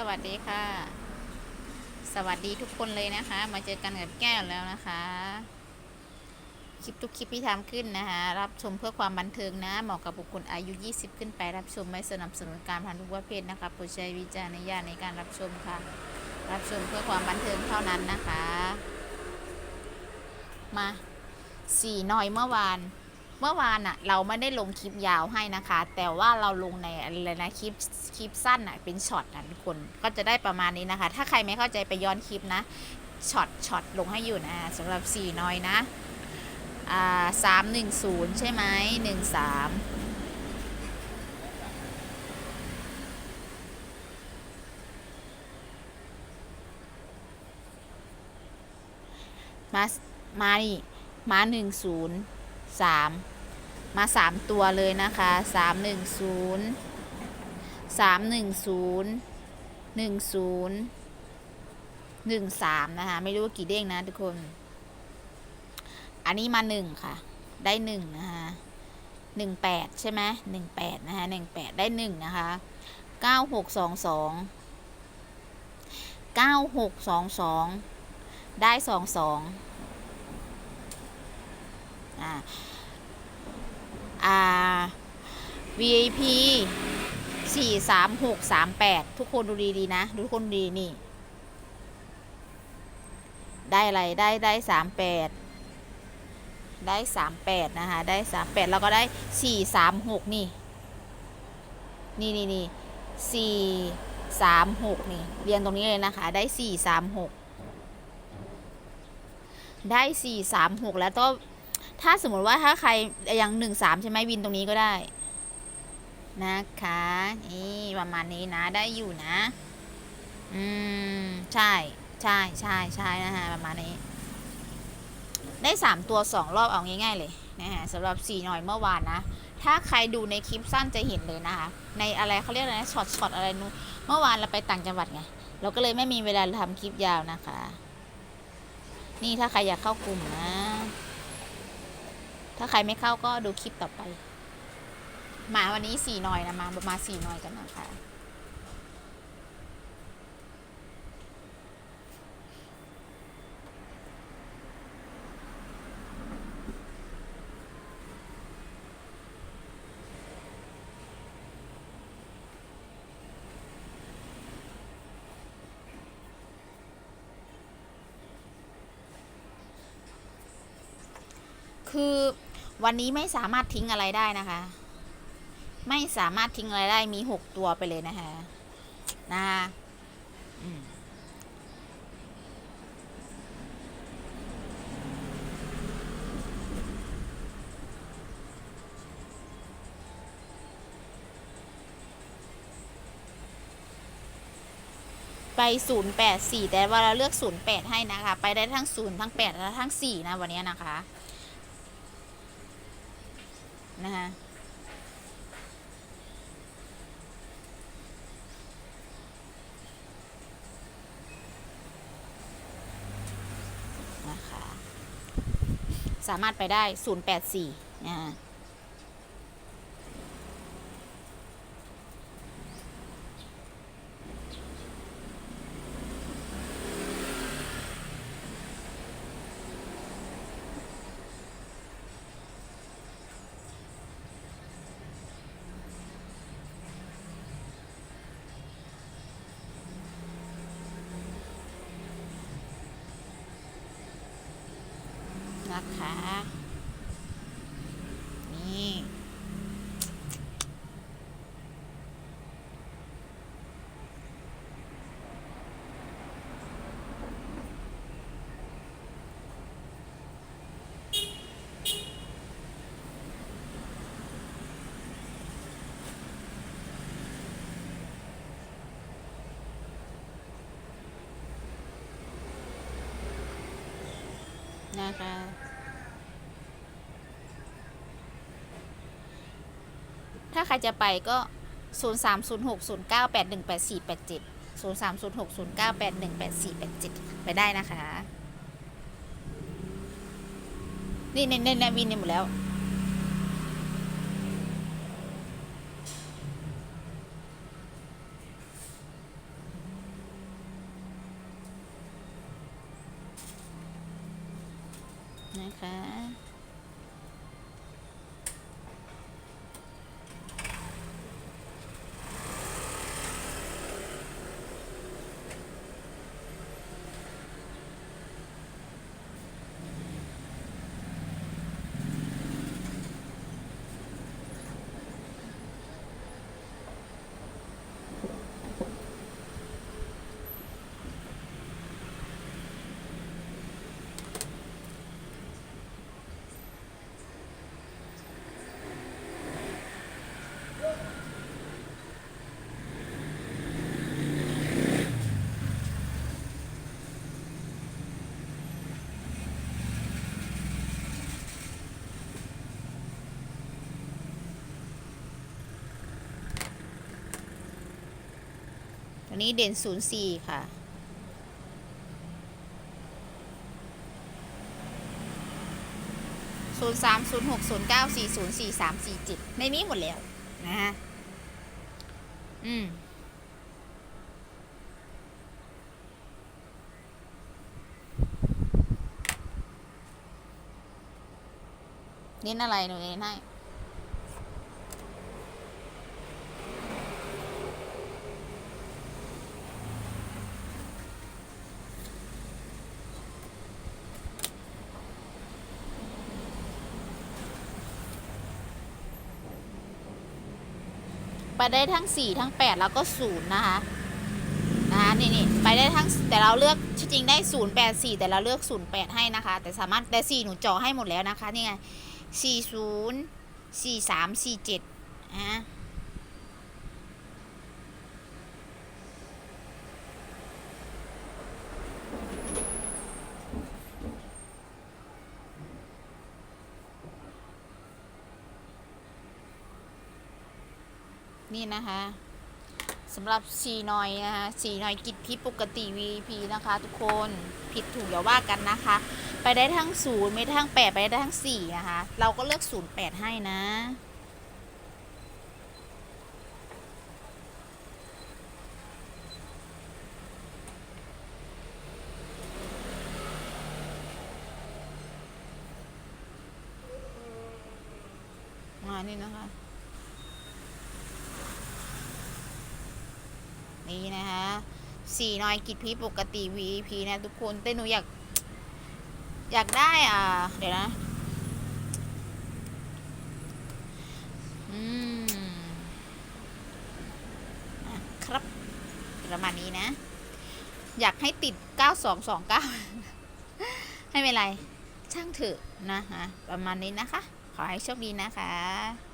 สวัสดีค่ะ สวัสดีทุกคนเลยนะคะ มาเจอกันกับแก้วแล้วนะคะ คลิปทุกคลิปที่ทำขึ้นนะคะ รับชมเพื่อความบันเทิงนะ เหมาะกับบุคคลอายุ 20 ขึ้นไป รับชมไม่สนับสนุนการพนันทุกประเภทนะคะโปรดใช้วิจารณญาณในการรับชมค่ะ รับชมเพื่อความบันเทิงเท่านั้นนะคะ มาสี่หน่อยเมื่อวาน เมื่อวานอะเราไม่ได้ลงคลิปยาวให้นะคะ แต่ว่าเราลงในอะไรนะคลิปคลิปสั้นอะเป็นช็อตนะทุกคนก็จะได้ประมาณนี้นะคะ ถ้าใครไม่เข้าใจไปย้อนคลิปนะช็อตช็อตลงให้อยู่นะสำหรับสี่น้อยนะอ่าสามหนึ่งศูนย์ใช่ไหมหนึ่งสามมา มานี่มาหนึ่งศูนย์สาม มาสามตัวเลยนะคะสามหนึ่งศูนย์สามหนึ่งศูนย์หนึ่งศูนย์หนึ่งสามนะคะ ไม่รู้ว่ากี่เด้งนะทุกคน อันนี้มาหนึ่งค่ะ ได้หนึ่งนะคะหนึ่งแปดใช่ไหมหนึ่งแปดนะคะหนึ่งแปดได้หนึ่งนะคะเก้าหกสองสองเก้าหกสองสองได้สองสองอ่า อ่า VIP สี่สามหกสามแปดทุกคนดูดีๆนะ ทุกคนดีนี่ ได้อะไรได้ได้สามแปดได้สามแปดนะคะ ได้สามแปดแล้วก็ได้สี่สามหกนี่ นี่นี่นี่สี่สามหกนี่ เรียงตรงนี้เลยนะคะ ได้สี่สามหกได้สี่สามหกแล้วก็ ถ้าสมมติว่าถ้าใครอย่างหนึ่งสามใช่ไหมวินตรงนี้ก็ได้ นะคะ นี่ประมาณนี้นะได้อยู่นะ อืม ใช่ ใช่ใช่ใช่นะฮะประมาณนี้ ได้สามตัวสองรอบเอาง่ายๆเลยนะฮะสำหรับสี่หน่อยเมื่อวานนะถ้าใครดูในคลิปสั้นจะเห็นเลยนะคะ ในอะไรเขาเรียกอะไรนะช็อตช็อตอะไรนู้นเมื่อวานเราไปต่างจังหวัดไง เราก็เลยไม่มีเวลาทำคลิปยาวนะคะ นี่ถ้าใครอยากเข้ากลุ่มนะ ถ้าใครไม่เข้าก็ดูคลิปต่อไป มาวันนี้สี่หน่อยนะ มามาสี่หน่อยกันนะคะคือ วันนี้ไม่สามารถทิ้งอะไรได้นะคะ ไม่สามารถทิ้งอะไรได้มีหกตัวไปเลยนะคะนะคะไปศูนย์แปดสี่แต่ว่าเราเลือกศูนย์แปดให้นะคะ ไปได้ทั้งศูนย์ทั้งแปดและทั้งสี่นะ วันนี้นะคะ นะคะนะคะ สามารถไปได้ 084 นะฮะ นะคะ นี่ นะคะ ถ้าใครจะไปก็ 0 3 0 6 0 9 8 1 8 4 8 7 0 3 0 6 0 9 8 1 8 4 8 7 ไปได้นะคะ นี่ในในเน้นวินเนี่ยหมดแล้ว นะคะ วนี้เด่นศูนย์สี่ค่ะศูนย์สามศูนย์หกศูนย์เก้าสี่ศูนย์สี่สามสี่เจ็ดในนี้หมดแล้ว นะฮะ อืมเน้นอะไรหนูเน้นให้ ไปได้ทั้ง 4 ทั้ง 8 แล้วก็ 0 นะคะ นะคะนี่นี่ไปได้ทั้งแต่เราเลือกที่จริงได้ 0 8 4 แต่เราเลือก 0 8 ให้นะคะ แต่สามารถแต่4หนูจ่อให้หมดแล้วนะคะ นี่ไง 4 0 4 3 4 7อะ นี่นะคะสำหรับสีนอยนะคะสีนอยกิจพิปกติ VP นะคะ ทุกคนผิดถูกอย่าว่ากันนะคะ ไปได้ทั้ง0ไม่ได้ทั้ง8ไปได้ทั้ง4นะคะ เราก็เลือก0 8ให้นะนี่นะคะ นี่นะคะสี่นอยกิจพีปกติ VP นะทุกคนแต่หนูอยาก อยากได้อ่า เดี๋ยวนะอืมอะครับประมาณนี้นะ อยากให้ติด 9229 ให้เป็นไร ช่างเถอะนะคะประมาณนี้นะคะ ขอให้โชคดีนะคะ